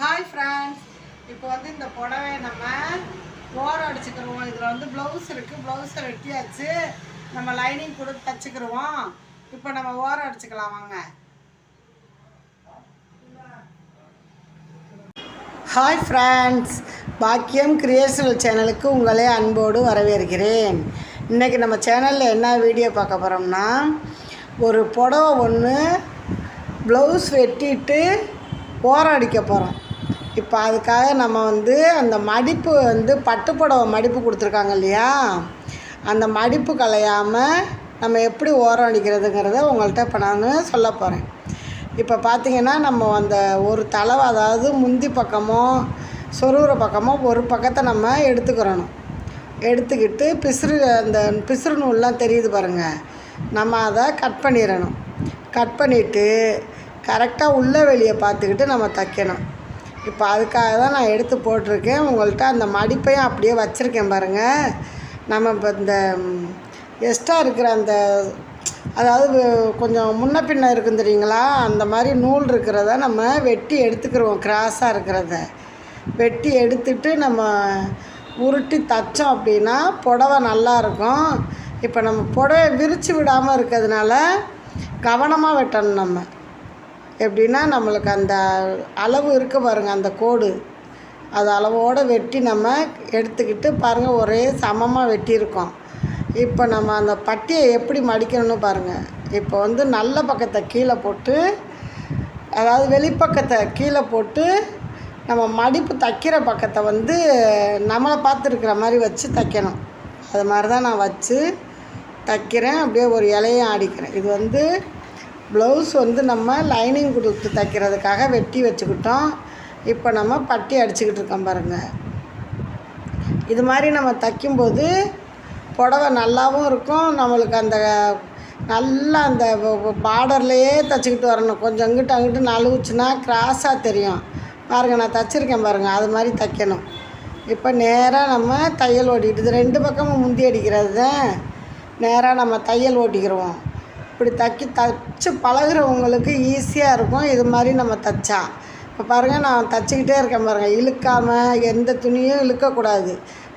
Hi friends இப்போ வந்து இந்த புடவை நம்ம ஓரம் அடிச்சுக்கிருவோம். இதில் வந்து ப்ளவுஸ் இருக்குது ப்ளவுஸை வெட்டியாச்சு நம்ம லைனிங் கொடுத்து தச்சுக்கிருவோம். இப்போ நம்ம ஓரம் அடிச்சுக்கலாம் வாங்க. ஹாய் ஃப்ரெண்ட்ஸ் பாக்கியம் கிரியேஷனல் சேனலுக்கு உங்களே அன்போடு வரவேற்கிறேன். இன்றைக்கி நம்ம சேனலில் என்ன வீடியோ பார்க்க போகிறோம்னா ஒரு புடவை ஒன்று ப்ளவுஸ் வெட்டிட்டு ஓரம் அடிக்க போகிறோம் இப்போ அதுக்காக நம்ம வந்து அந்த மடிப்பு வந்து பட்டுப்புடவை மடிப்பு கொடுத்துருக்காங்க இல்லையா? அந்த மடிப்பு கலையாமல் நம்ம எப்படி ஓரம் அடிக்கிறதுங்கிறத உங்கள்கிட்ட இப்போ நான் சொல்ல போகிறேன் இப்போ பார்த்தீங்கன்னா நம்ம அந்த ஒரு தளவை அதாவது முந்தி பக்கமோ சொருகிற பக்கமோ ஒரு பக்கத்தை நம்ம எடுத்துக்கிறணும். எடுத்துக்கிட்டு பிசுறு அந்த பிசுறு நூல்லாம் தெரியுது பாருங்கள் நம்ம அதை கட் பண்ணிடணும். கட் பண்ணிவிட்டு கரெக்டாக உள்ள வெளியை பார்த்துக்கிட்டு நம்ம தைக்கணும். இப்போ அதுக்காக தான் நான் எடுத்து போட்டிருக்கேன். உங்கள்கிட்ட அந்த மடிப்பையும் அப்படியே வச்சுருக்கேன் பாருங்கள் நம்ம இப்போ இந்த எக்ஸ்ட்ரா இருக்கிற அந்த அதாவது கொஞ்சம் முன்ன பின்ன இருக்கும் தெரியுங்களா? அந்த மாதிரி நூல் இருக்கிறத நம்ம வெட்டி எடுத்துக்கிறோம் கிராஸாக இருக்கிறத. வெட்டி எடுத்துட்டு நம்ம உருட்டி தைச்சோம் அப்படின்னா புடவை நல்லாயிருக்கும் இப்போ நம்ம புடவை விரித்து விடாமல் இருக்கிறதுனால கவனமாக வெட்டணும் நம்ம. எப்படின்னா நம்மளுக்கு அந்த அளவு இருக்க பாருங்கள் அந்த கோடு. அது அளவோடு வெட்டி நம்ம எடுத்துக்கிட்டு பாருங்கள் ஒரே சமமாக வெட்டியிருக்கோம். இப்போ நம்ம அந்த பட்டியை எப்படி மடிக்கணும்னு பாருங்கள் இப்போ வந்து நல்ல பக்கத்தை கீழே போட்டு அதாவது வெளிப்பக்கத்தை கீழே போட்டு நம்ம மடிப்பு தைக்கிற பக்கத்தை வந்து நம்மளை பார்த்துருக்கிற மாதிரி வச்சு தைக்கணும். அது மாதிரி தான் நான் வச்சு தைக்கிறேன். அப்படியே ஒரு இலையும் ஆடிக்கிறேன். இது வந்து ப்ளவுஸ் வந்து நம்ம லைனிங் கொடுத்து தைக்கிறதுக்காக வெட்டி வச்சுக்கிட்டோம். இப்போ நம்ம பட்டி அடிச்சுக்கிட்டு இருக்கோம் பாருங்கள் இது மாதிரி நம்ம தைக்கும்போது புடவை நல்லாவும் இருக்கும். நம்மளுக்கு அந்த நல்லா அந்த பார்டர்லேயே தைச்சிக்கிட்டு வரணும். கொஞ்சம் அங்கிட்டு அங்கிட்டு நழுவுச்சுன்னா கிராஸாக தெரியும். பாருங்கள் நான் தைச்சிருக்கேன் பாருங்கள் அது மாதிரி தைக்கணும். இப்போ நேராக நம்ம தையல் ஓட்டிக்கிட்டு இது ரெண்டு பக்கமும் முந்தி அடிக்கிறது தான். நேராக நம்ம தையல் ஓட்டிக்கிடுவோம் இப்படி தைக்கி தைச்சி பழகுறவங்களுக்கு ஈஸியாக இருக்கும். இது மாதிரி நம்ம தைச்சா. இப்போ பாருங்கள் நான் தைச்சிக்கிட்டே இருக்கேன் பாருங்கள் இழுக்காமல் எந்த துணியும் இழுக்கக்கூடாது.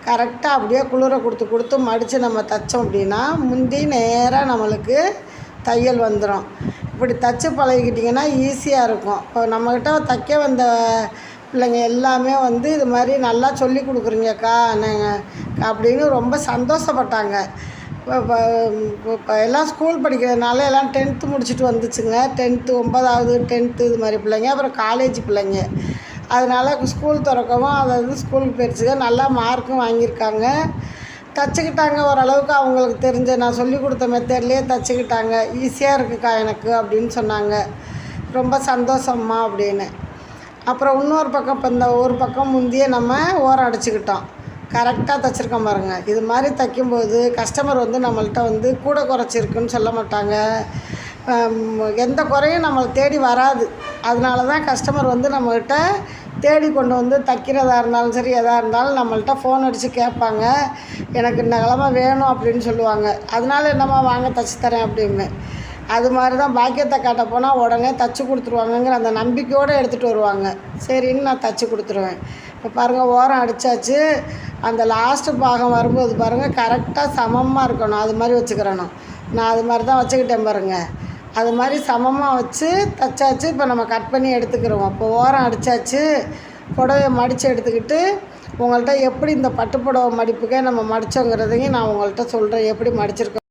கரெக்டாக அப்படியே குளிர கொடுத்து கொடுத்து மடித்து நம்ம தைச்சோம் அப்படின்னா முந்தி நேராக நம்மளுக்கு தையல் வந்துடும் இப்படி தைச்சி பழகிக்கிட்டிங்கன்னா ஈஸியாக இருக்கும். இப்போ நம்மக்கிட்ட தைக்க வந்த பிள்ளைங்க எல்லாமே வந்து இது மாதிரி நல்லா சொல்லி கொடுக்குறீங்கக்கா நாங்கள் அப்படின்னு ரொம்ப சந்தோஷப்பட்டாங்க. எல்லாம் ஸ்கூல் படிக்கிறதுனால எல்லாம் டென்த்து முடிச்சுட்டு வந்துச்சுங்க. டென்த்து ஒன்பதாவது டென்த்து இது மாதிரி பிள்ளைங்க அப்புறம் காலேஜ் பிள்ளைங்க. அதனால் ஸ்கூல் திறக்கவும் அதை வந்து ஸ்கூலுக்கு போயிடுச்சுங்க. நல்லா மார்க்கும் வாங்கியிருக்காங்க. தச்சுக்கிட்டாங்க ஓரளவுக்கு. அவங்களுக்கு தெரிஞ்ச நான் சொல்லி கொடுத்த மெத்தட்லேயே தச்சுக்கிட்டாங்க. ஈஸியாக இருக்குக்கா எனக்கு அப்படின்னு சொன்னாங்க. ரொம்ப சந்தோஷம்மா அப்படின்னு. அப்புறம் இன்னொரு பக்கம் இப்போ இந்த ஒரு பக்கம் முந்தியே நம்ம ஓரம் அடிச்சுக்கிட்டோம். கரெக்டாக தைச்சிருக்கோம் பாருங்கள் இது மாதிரி தைக்கும்போது கஸ்டமர் வந்து நம்மள்கிட்ட வந்து கூட குறைச்சிருக்குன்னு சொல்ல மாட்டாங்க. எந்த குறையும் நம்மளை தேடி வராது. அதனால தான் கஸ்டமர் வந்து நம்மகிட்ட தேடி கொண்டு வந்து தைக்கிறதா இருந்தாலும் சரி எதாக இருந்தாலும் நம்மள்கிட்ட ஃபோன் அடித்து கேட்பாங்க. எனக்கு இந்த கிழமை வேணும் அப்படின்னு சொல்லுவாங்க. அதனால என்னம்மா வாங்க தைச்சி தரேன் அப்படின்னு. அது மாதிரி தான் பாக்கியத்தை காட்ட போனால் உடனே தைச்சி கொடுத்துருவாங்கங்கிற அந்த நம்பிக்கையோடு எடுத்துகிட்டு வருவாங்க. சரின்னு நான் தைச்சி கொடுத்துருவேன். இப்போ பாருங்கள் ஓரம் அடித்தாச்சு அந்த லாஸ்ட்டு பாகம் வரும்போது பாருங்கள் கரெக்டாக சமமாக இருக்கணும். அது மாதிரி வச்சுக்கிறணும். நான் அது மாதிரி தான் வச்சுக்கிட்டேன் பாருங்கள் அது மாதிரி சமமாக வச்சு தைச்சாச்சு. இப்போ நம்ம கட் பண்ணி எடுத்துக்கிறோம். இப்போ ஓரம் அடித்தாச்சு புடவைய மடித்து எடுத்துக்கிட்டு உங்கள்கிட்ட எப்படி இந்த பட்டு புடவை மடிப்புக்கே நம்ம மடித்தோங்கிறதையும் நான் உங்கள்கிட்ட சொல்கிறேன் எப்படி மடிச்சிருக்கோம்